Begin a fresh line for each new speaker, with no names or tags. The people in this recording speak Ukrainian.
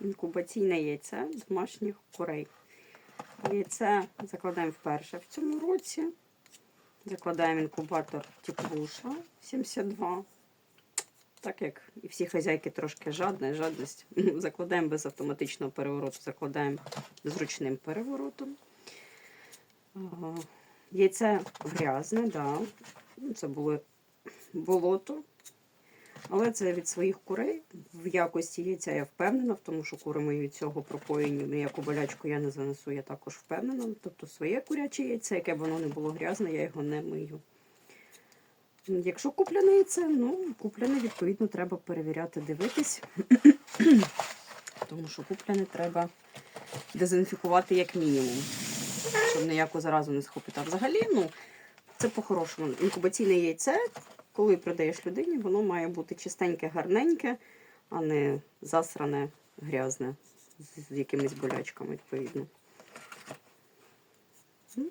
інкубаційне яйце домашніх курей. Яйце закладаємо вперше в цьому році. Закладаємо інкубатор Теплуша 72. Так як і всі хазяйки трошки жадна, жадність. Закладаємо без автоматичного перевороту, закладаємо зручним переворотом. Яйце грязне, да. Це було болото. Але це від своїх курей. В якості яйця я впевнена, в тому що кури мої від цього пропоєні. Ніяку болячку я не занесу, я також впевнена. Тобто своє куряче яйце, яке б воно не було грязне, я його не мию. Якщо купляне яйце, ну, купляне, відповідно, треба перевіряти, дивитись. Тому що купляне треба дезінфікувати як мінімум, щоб ніяку заразу не схопити. А взагалі, ну, це по-хорошому. Інкубаційне яйце, коли продаєш людині, воно має бути чистеньке, гарненьке, а не засране, грязне, з якимись болячками, відповідно. Ну,